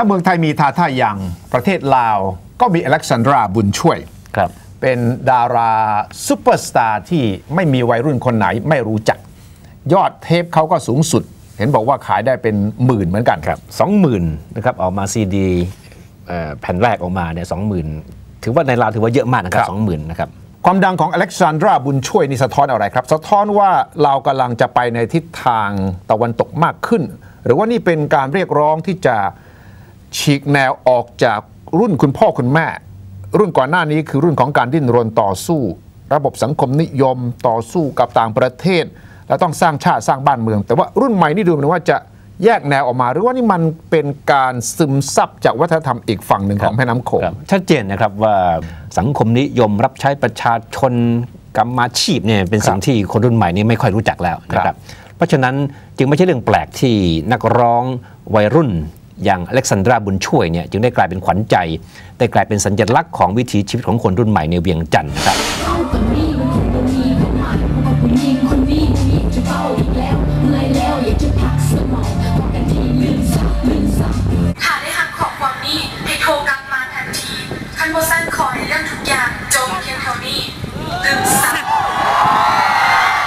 ถ้าเมืองไทยมีทาท่าอย่างประเทศลาวก็มีอเล็กซานดราบุญช่วยครับเป็นดาราซูเปอร์สตาร์ที่ไม่มีวัยรุ่นคนไหนไม่รู้จัก ยอดเทปเขาก็สูงสุด เห็นบอกว่าขายได้เป็นหมื่นเหมือนกันครับสองหมื่นนะครับออกมาซีดีแผ่นแรกออกมาเนี่ยสองหมื่นถือว่าในลาวถือว่าเยอะมากนะครับสองหมื่นนะครับความดังของอเล็กซานดราบุญช่วยนี่สะท้อนอะไรครับ สะท้อนว่าเรากำลังจะไปในทิศทางตะวันตกมากขึ้น หรือว่านี่เป็นการเรียกร้องที่จะ ฉีกแนวออกจากรุ่นคุณพ่อคุณแม่ รุ่นก่อนหน้านี้คือรุ่นของการดิ้นรนต่อสู้ ระบบสังคมนิยมต่อสู้กับต่างประเทศ และต้องสร้างชาติสร้างบ้านเมือง แต่ว่ารุ่นใหม่นี่ดูเหมือนว่าจะแยกแนวออกมา หรือว่านี่มันเป็นการซึมซับจากวัฒนธรรมอีกฝั่งหนึ่งของแม่น้ำโขงครับชัดเจนนะครับว่าสังคมนิยมรับใช้ประชาชนกรรมาชีพเนี่ยเป็นสิ่งที่คนรุ่นใหม่นี้ไม่ค่อยรู้จักแล้วนะคครัรับบเพราะฉะนั้นจึงไม่ใช่เรื่องแปลกที่นักร้องวัยรุ่น อย่างอเล็กซานดราบุญช่วยเนี่ยจึงได้กลายเป็นขวัญใจ ได้กลายเป็นสัญลักษณ์ของวิถีชีวิตของคนรุ่นใหม่ในเวียงจันทร์นะครับเอาคนนี้มันถูกคนนี้เข้ามาเพราะว่าผู้หญิงคนนี้มันมีจะเฝ้าอีกแล้วเมื่อยแล้วอยากจะพักสมองบอกกันทีลืมสับลืมสับถ้าได้หักของความนี้ให้โทรกลับมาทันทีท่านโบสั้นขอให้เรื่องทุกอย่างจบเพียงเท่านี้ลืมสัก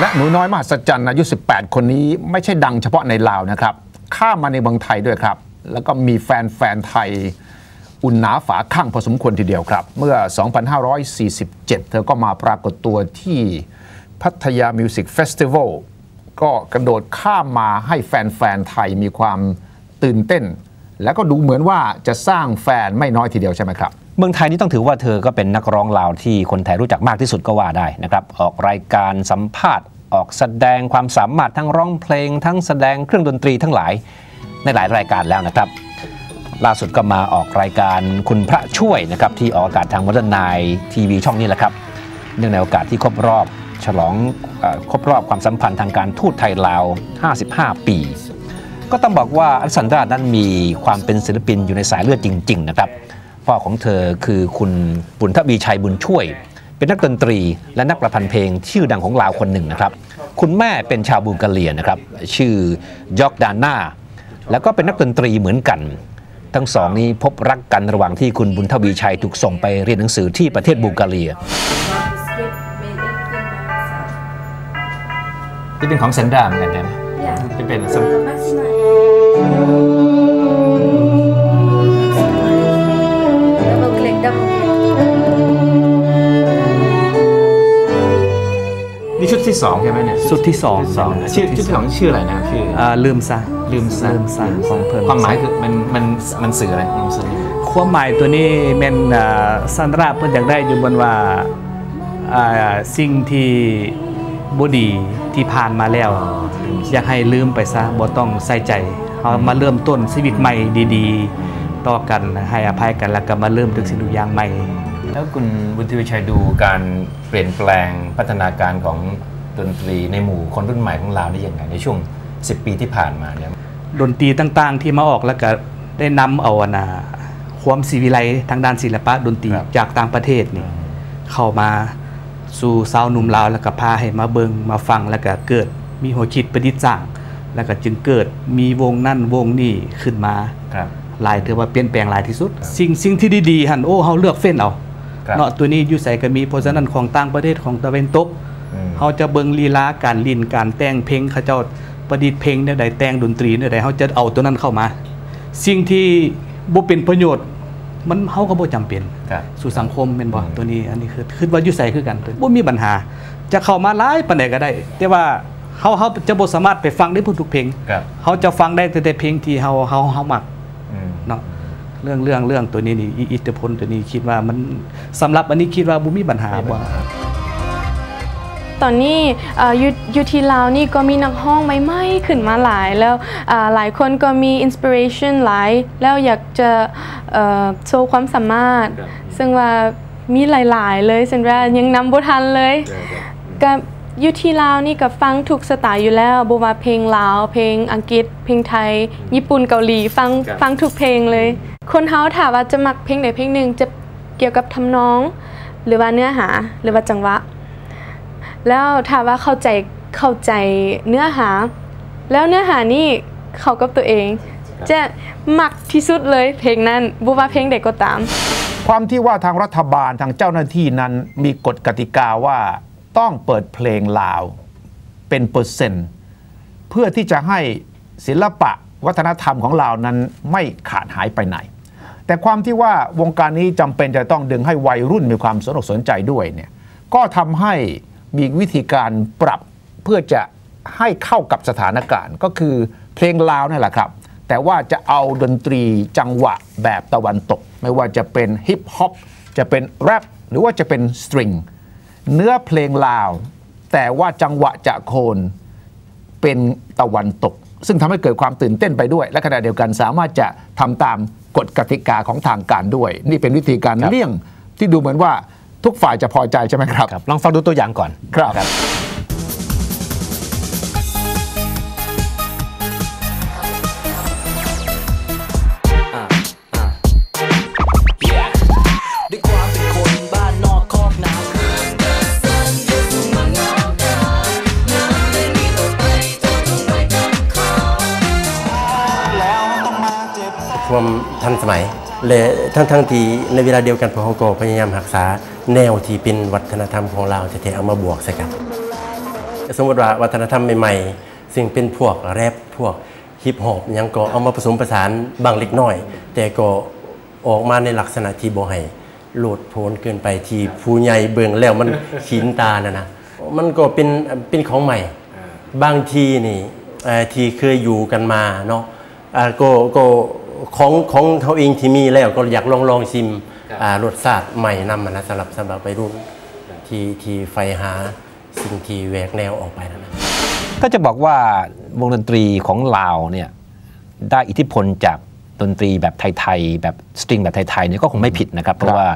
และหนูน้อยมหัศจรรย์อายุ 18 คนนี้ไม่ใช่ดังเฉพาะในลาวนะครับ ข้ามมาในเมืองไทยด้วยครับ แล้วก็มีแฟนแฟนๆไทยอุ่นหนาฝาข้างพอสมควรทีเดียวครับ เมื่อ 2547 เธอก็มาปรากฏตัวที่พัทยามิวสิกเฟสติวัลก็กระโดดข้ามมาให้แฟนๆไทยมีความตื่นเต้น แล้วก็ดูเหมือนว่าจะสร้างแฟนไม่น้อยทีเดียวใช่ไหมครับ เมืองไทยนี่ต้องถือว่าเธอก็เป็นนักร้องลาวที่คนไทยรู้จักมากที่สุดก็ว่าได้นะครับ ออกรายการสัมภาษณ์ ออกแสดงความสามารถทั้งร้องเพลง ทั้งแสดงเครื่องดนตรีทั้งหลาย ในหลายรายการแล้วนะครับ ล่าสุดก็มาออกรายการคุณพระช่วยนะครับที่ออกอากาศทางวัฒนายทีวีช่องนี้แหละครับ เนื่องในโอกาสที่ครบรอบฉลองอครบรอบความสัมพันธ์ทางการทูตไทยลาว 55 ปี ก็ต้องบอกว่าอเล็กซานดรานั้นมีความเป็นศิลปินอยู่ในสายเลือดจริง ๆ นะครับ พ่อของเธอคือคุณบุญทวีชัยบุญช่วย เป็นนักดนตรีและนักประพันธ์เพลงชื่อดังของลาวคนหนึ่งนะครับ คุณแม่เป็นชาวบูลกาเรียนะครับ ชื่อยอกดาน่า แล้วก็เป็นนักดนตรีเหมือนกัน ทั้งสองนี้พบรักกันระหว่างที่คุณบุญทวีชัยถูกส่งไปเรียนหนังสือที่ประเทศบูลกาเรียจะเป็นของเซนดราเหมือนกันใช่ไหมจะเป็น Double ที่สองใช่ไหมเนี่ยสุดที่สองสองชื่อชุดที่สองชื่ออะไรนะชื่ออ่าลืมซะลืมซะลืมซะของเพิ่นความหมายคือมันมันมันสื่ออะไรลืมซะนี่ความหมายตัวนี้แม่นอ่าซันดราเพิ่นอยากได้อยู่บนว่าอ่าสิ่งที่บ่ดีที่ผ่านมาแล้ว อยากให้ลืมไปซะบ่ต้องใส่ใจเฮามาเริ่มต้นชีวิตใหม่ดี ๆ ต่อกันให้อภัยกันแล้วก็มาเริ่มทุกสิ่งทุกอย่างใหม่ แล้วคุณบุญทวีชัยดูการเปลี่ยนแปลงพัฒนาการของ ดนตรีในหมู่คนรุ่นใหม่ของเราได้ยังไงในช่วง 10 ปีที่ผ่านมาเนี่ยดนตรีต่างๆ ที่มาออกแล้วก็ได้นำเอาอะนะความศิวิไลซ์ทางด้านศิลปะดนตรีครับจากต่างประเทศนี่เข้ามาสู่สาวหนุ่มลาวแล้วก็พาให้มาเบิงมาฟังแล้วก็เกิดมีหัวคิดประดิษฐ์สร้าง แล้วก็จึงเกิดมีวงนั่นวงนี่ขึ้นมาครับหลายถือว่าเปลี่ยนแปลงหลายที่สุด สิ่งสิ่งที่ดีๆหันโอ้เฮาเลือกเฟ้นเอาครับเนาะตัวนี้อยู่ใส่ก็มีเพราะฉะนั้นของต่างประเทศของตะเวนตกอืม เขาจะเบิงลีลาการลินการแต่งเพลงเขาเจ้าประดิษฐ์เพลงเนี่ยใดแต่งดนตรีเนี่ยใดเขาจะเอาตัวนั้นเข้ามา สิ่งที่บ่เป็นประโยชน์มันเฮาก็บ่จำเป็นครับสู่สังคมแม่นบ่อืมตัวนี้อันนี้คือคือว่าอยู่ใส่คือกันบ่มีปัญหา จะเข้ามาหลายปานใดก็ได้ แต่ว่าเฮาเฮาจะบ่สามารถไปฟังได้ทุกเพลงครับเขาจะฟังได้แต่แต่เพลงที่เฮาเฮาเฮามักอืมเนาะเรื่องเรื่องเรื่องตัวนี้นี่อิอิทธิพลตัวนี้คิดว่ามันสำหรับอันนี้คิดว่าบ่มีปัญหาบ่ ตอนนี้เอ่ออยู่อยู่ที่ลาวนี่ก็มีนักห้องใหม่ๆขึ้นมาหลายแล้วอ่าหลายคนก็มีอินสปิเรชันหลาย แล้วอยากจะเอ่อโชว์ความสามารถ ซึ่งว่ามีหลายๆเลยซึ่งว่ายังนำบ่ทันเลยก็อยู่ที่ลาวนี่ก็ฟังทุกสไตล์อยู่แล้วบ่ว่าเพลงลาว เพลงอังกฤษ เพลงไทย ญี่ปุ่นเกาหลีฟังครับฟังทุกเพลงเลย คนเฮาถามว่าจะมักเพลงใดเพลงหนึ่งจะเกี่ยวกับทำนอง หรือว่าเนื้อหา หรือว่าจังหวะ แล้วถ้าว่าเข้าใจเข้าใจเนื้อหา แล้วเนื้อหานี่เข้ากับตัวเอง จะมักที่สุดเลยเพลงนั้นบุว่าเพลงใดก็ตาม ความที่ว่าทางรัฐบาลทางเจ้าหน้าที่นั้นมีกฎกติกาว่าต้องเปิดเพลงลาวเป็นเปอร์เซ็นต์เพื่อที่จะให้ศิลปะวัฒนธรรมของลาวนั้นไม่ขาดหายไปไหน แต่ความที่ว่าวงการนี้จำเป็นจะต้องดึงให้วัยรุ่นมีความสนอกสนใจด้วยเนี่ยก็ทำให้ มีวิธีการปรับเพื่อจะให้เข้ากับสถานการณ์ ก็คือเพลงลาวนี่แหละครับ แต่ว่าจะเอาดนตรีจังหวะแบบตะวันตก ไม่ว่าจะเป็นฮิปฮอปจะเป็นแรปหรือว่าจะเป็นสตริงเนื้อเพลงลาว แต่ว่าจังหวะจะโคนเป็นตะวันตก ซึ่งทำให้เกิดความตื่นเต้นไปด้วย และขณะเดียวกันสามารถจะทำตามกฎกติกาของทางการด้วย นี่เป็นวิธีการรเลี่ยงที่ดูเหมือนว่า ทุกฝ่ายจะพอใจใช่ไหมครับครับลองฟังดูตัวอย่างก่อนครับด้วยความเป็นคนบ้านนอกคอกนาความทันสมัยและทั้งทั้งๆที่ในเวลาเดียวกันพวกเขาก็พยายามรักษา แนวที่เป็นวัฒนธรรมของเราแทเอามาบวกใส่กันสมมติว่าวัฒนธรรมใหม่ๆ ซึ่งเป็นพวกแรปพวกฮิปฮอปยังก็เอามาผสมผสานบางเล็กน้อย แต่ก็ออกมาในลักษณะที่บ่ให้โลดโผนเกินไปที่ผู้ใหญ่เบิ่งแล้วมันขีนตานะนะมันก็เป็นเป็นของใหม่ บางทีนี่ที่เคยอยู่กันมาเนาะก็ก็ของของเขาเองที่มีแล้วก็อยากลองลองชิม รสชาติใหม่นำมานะสำหรับสำหรับวัยรุ่นที่ที่ไฟหาสิ่งที่แหวกแนวออกไปนะนะถ้าจะบอกว่าวงดนตรีของลาวเนี่ยได้อิทธิพลจากดนตรีแบบไทยๆแบบสตริงแบบไทยๆเนี่ยก็คงไม่ผิดนะครับ เพราะว่า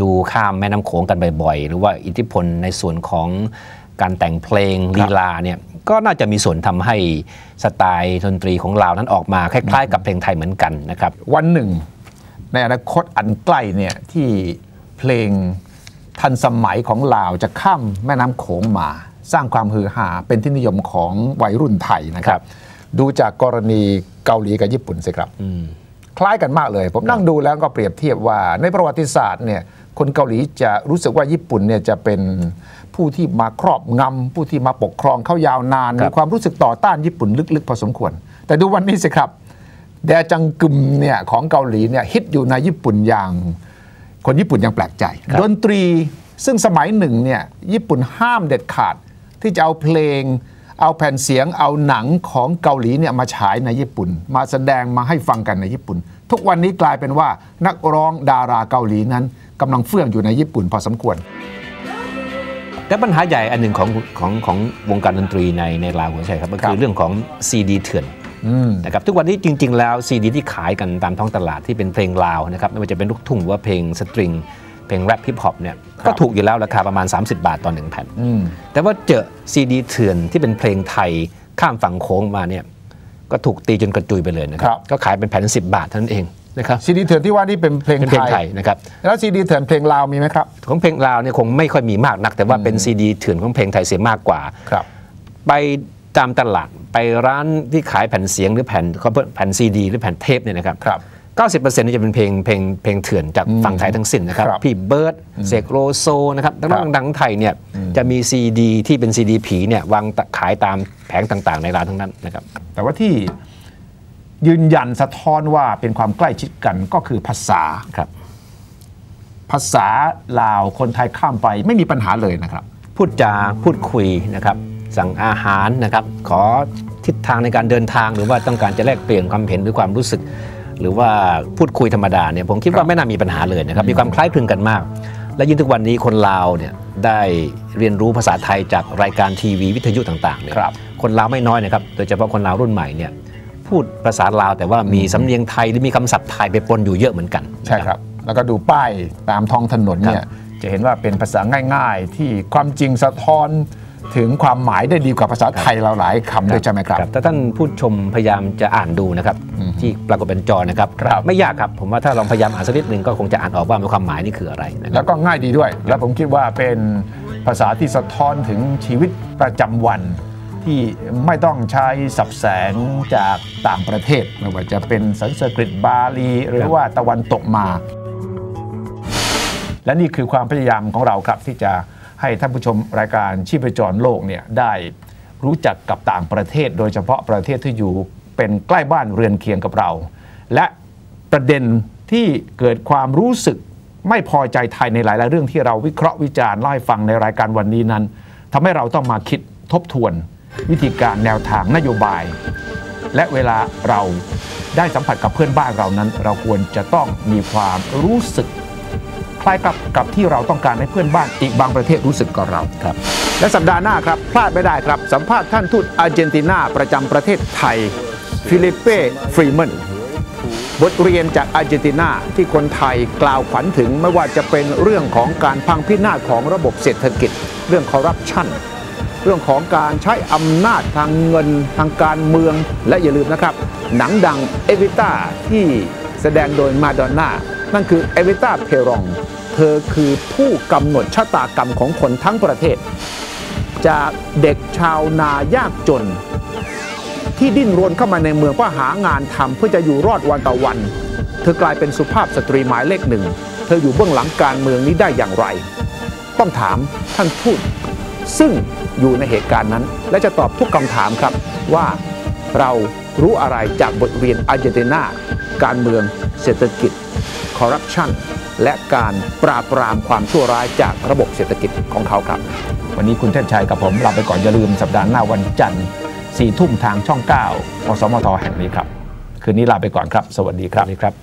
ดูข้ามแม่น้ำโขงกันบ่อยๆ หรือว่าอิทธิพลในส่วนของการแต่งเพลงลีลาเนี่ยก็น่าจะมีส่วนทำให้สไตล์ดนตรีของลาวนั้นออกมาคล้ายๆ กับเพลงไทยเหมือนกันนะครับ วันหนึ่ง ในอนาคตอันใกล้เนี่ยที่เพลงทันสมัยของลาวจะข้ามแม่น้ำโขงมา สร้างความฮือฮาเป็นที่นิยมของวัยรุ่นไทยนะคครัรับบดูจากกรณีเกาหลีกับญี่ปุ่นสิครับคล้ายกันมากเลย ผมนั่งดูแล้วก็เปรียบเทียบว่า ในประวัติศาสตร์เนี่ยคนเกาหลีจะรู้สึกว่าญี่ปุ่นเนี่ยจะเป็นผู้ที่มาครอบงำผู้ที่มาปกครองเขายาวนานครับมีความรู้สึกต่อต้านญี่ปุ่นลึกๆ พอสมควร แต่ดูวันนี้สิครับ แดจังกึมเนี่ยของเกาหลีเนี่ยฮิตอยู่ในญี่ปุ่นอย่าง คนญี่ปุ่นยังแปลกใจครับดนตรีซึ่งสมัยหนึ่งเนี่ยญี่ปุ่นห้ามเด็ดขาด ที่จะเอาเพลง เอาแผ่นเสียงเอาหนังของเกาหลีเนี่ยมาฉายในญี่ปุ่น มาแสดงมาให้ฟังกันในญี่ปุ่น ทุกวันนี้กลายเป็นว่านักร้องดาราเกาหลีนั้นกำลังเฟื่องอยู่ในญี่ปุ่นพอสมควรแต่ปัญหาใหญ่อันหนึ่งของของของวงการดนตรีในในลาวหัวใจครับก็ครัคือบเรื่องของซีดีเถื่อนอืม นะครับทุกวันนี้จริง ๆ แล้วซีดีที่ขายกันตามท้องตลาดที่เป็นเพลงลาวนะครับไม่ว่าจะเป็นลูกทุ่งหรือว่าเพลงสตริงเพลงแรปฮิปฮอปเนี่ยก็ถูกอยู่แล้วราคาประมาณ 30 บาทต่อหนึ่งแผ่นอืมแต่ว่าเจอซีดีเถื่อนที่เป็นเพลงไทยข้ามฝั่งโค้งมาเนี่ยก็ถูกตีจนกระจุยไปเลยนะคครัรับบก็ขายเป็นแผ่น10 บาทเท่านั้นเองนะครับซีดีเถื่อนที่ว่านี่เป็นเพลงเป็นเพลงไทไทยยนะครับแล้วซีดีเถื่อนเพลงลาวมีไหมครับของเพลงลาวเนี่ยคงไม่ค่อยมีมากนัก แต่ว่าเป็นซีดีเถื่อนของเพลงไทยเสียมากกว่าครับ ไป ตามตลาดไปร้านที่ขายแผ่นเสียงหรือแผ่นเขาเรียกแผ่นซีดี หรือแผ่นเทปเนี่ยนะครับครับ90%นี่จะเป็นเพลงเพลงเพลงเถื่อนจากฝั่งไทยทั้งสิ้นนะครับครับพี่เบิร์ดเสกโลโซนะครับนักร้องดังๆไทยเนี่ยจะมีซีดีที่เป็นซีดีผีเนี่ยวางขายตามแผงต่างๆ ในร้านทั้งนั้นนะครับ แต่ว่าที่ยืนยันสะท้อนว่าเป็นความใกล้ชิดกันก็คือภาษาครับ ภาษาลาวคนไทยข้ามไปไม่มีปัญหาเลยนะครับ พูดจาพูดคุยนะครับ สั่งอาหารนะครับขอทิศทางในการเดินทางหรือว่าต้องการจะแลกเปลี่ยนความเห็นหรือความรู้สึก หรือว่าพูดคุยธรรมดาเนี่ยผมคิดว่าไม่น่ามีปัญหาเลยนะครับมีความคล้ายคลึงกันมาก และยิ่งทุกวันนี้คนลาวเนี่ยได้เรียนรู้ภาษาไทยจากรายการทีวีวิทยุต่างๆเนี่ยครับคนลาวไม่น้อยนะครับโดยเฉพาะคนลาวรุ่นใหม่เนี่ยพูดภาษาลาวแต่ว่ามีสำเนียงไทยหรือมีคำศัพท์ไทยไปปนอยู่เยอะเหมือนกันใช่ครับ แล้วก็ดูป้ายตามท้องถนนเนี่ยจะเห็นว่าเป็นภาษาง่าย ๆ ที่ความจริงสะท้อน ถึงความหมายได้ดีกว่าภาษาไทยเราหลายคำด้วยใช่ไหมครับ ถ้าท่านผู้ชมพยายามจะอ่านดูนะครับ ที่ปรากฏเป็นจอนะครับครับไม่ยากครับ ผมว่าถ้าลองพยายามอ่านสักนิดหนึ่งก็คงจะอ่านออกว่ามีความหมายนี่คืออะไรนะคแล้รับวก็ง่ายดีด้วย แล้วผมคิดว่าเป็นภาษาที่สะท้อนถึงชีวิตประจำวันที่ไม่ต้องใช้สับแสงจากต่างประเทศไม่ว่าจะเป็นสันสกฤตบาลี หรือว่าตะวันตกมา และนี่คือความพยายามของเราครับที่จะ ให้ท่านผู้ชมรายการชีพจรโลกเนี่ยได้รู้จักกับต่างประเทศ โดยเฉพาะประเทศที่อยู่เป็นใกล้บ้านเรือนเคียงกับเรา และประเด็นที่เกิดความรู้สึกไม่พอใจไทยในหลาย ๆ เรื่องที่เราวิเคราะห์วิจารณ์เล่าให้ฟังในรายการวันนี้นั้นทำให้เราต้องมาคิดทบทวน วิธีการแนวทางนโยบาย และเวลาเราได้สัมผัสกับเพื่อนบ้านเรานั้น เราควรจะต้องมีความรู้สึก ล้ายกับกับที่เราต้องการให้เพื่อนบ้านอีกบางประเทศรู้สึกกับเราครับและสัปดาห์หน้าครับพลาดไม่ได้ครับ สัมภาษณ์ท่านทูตอาร์เจนตินาประจำประเทศไทย ฟิลิปเป้ฟรีแมนบทเรียนจากอาร์เจนตินาที่คนไทยกล่าวขวัญถึงไม่ว่าจะเป็นเรื่องของการพังพินาศของระบบเศรษฐกิจ เรื่องคอร์รัปชันเรื่องของการใช้อำนาจทางเงินทางการเมืองและอย่าลืมนะครับ หนังดังเอวิต้าที่แสดงโดยมาดอนน่า นั่นคือเอวิต้าเพรอง เธอคือผู้กำหนดชะตากรรมของคนทั้งประเทศ จากเด็กชาวนายากจน ที่ดิ้นรนเข้ามาในเมืองเพื่อหางานทำเพื่อจะอยู่รอดวันต่อวัน เธอกลายเป็นสุภาพสตรีหมายเลขหนึ่ง เธออยู่เบื้องหลังการเมืองนี้ได้อย่างไร ต้องถามท่านทูตซึ่งอยู่ในเหตุการณ์นั้น และจะตอบทุกคำถามครับว่าเรารู้อะไรจากบทเรียนอาร์เจนตินาการเมืองเศรษฐกิจ คอร์รัปชันและการปราบปรามความชั่วร้ายจากระบบเศรษฐกิจของเขาครับ วันนี้คุณเทพชัยกับผมลาไปก่อนอย่าลืมสัปดาห์หน้าวันจันทร์สี่ทุ่มทางช่อง9อสมทแห่งนี้ครับ คืนนี้ลาไปก่อนครับ สวัสดีครับครับ